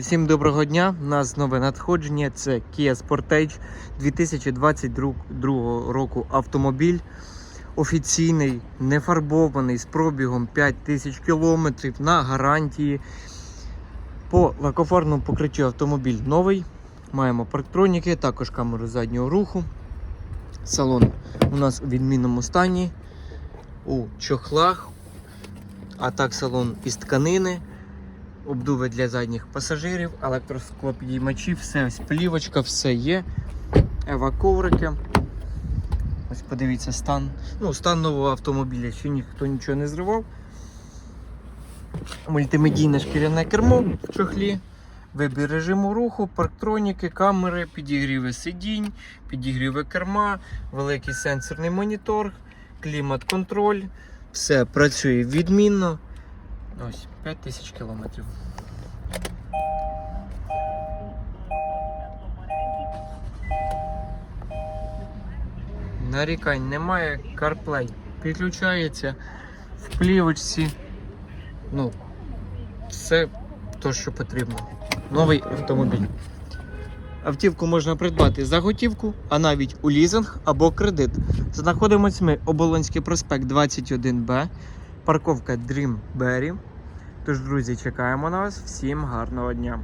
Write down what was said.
Всім доброго дня. У нас нове надходження. Це Kia Sportage 2022 року автомобіль. Офіційний, нефарбований з пробігом 5000 км на гарантії. По лакофарному покриттю автомобіль новий. Маємо парктроніки, також камеру заднього руху. Салон у нас у відмінному стані, у чохлах, а так салон із тканини обдуви для задніх пасажирів, електросклопідіймачі, все ось плівочка, все є. Ева коврики. Ось подивіться стан. Ну, стан нового автомобіля, ще ніхто нічого не зривав. Мультимедійне шкіряне кермо в чохлі. Вибір режиму руху, парктроніки, камери, підігріви сидінь, підігріви керма, великий сенсорний монітор, клімат-контроль. Все працює відмінно. Ось 5000 кілометрів. Нарікань немає, CarPlay підключається в плівочці. Ну, все то, що потрібно. Новий автомобіль. Автівку можна придбати за готівку, а навіть у лізинг або кредит. Знаходимося ми Оболонський проспект 21Б, парковка Dreamberry. Тож, друзі, чекаємо на вас. Всім гарного дня!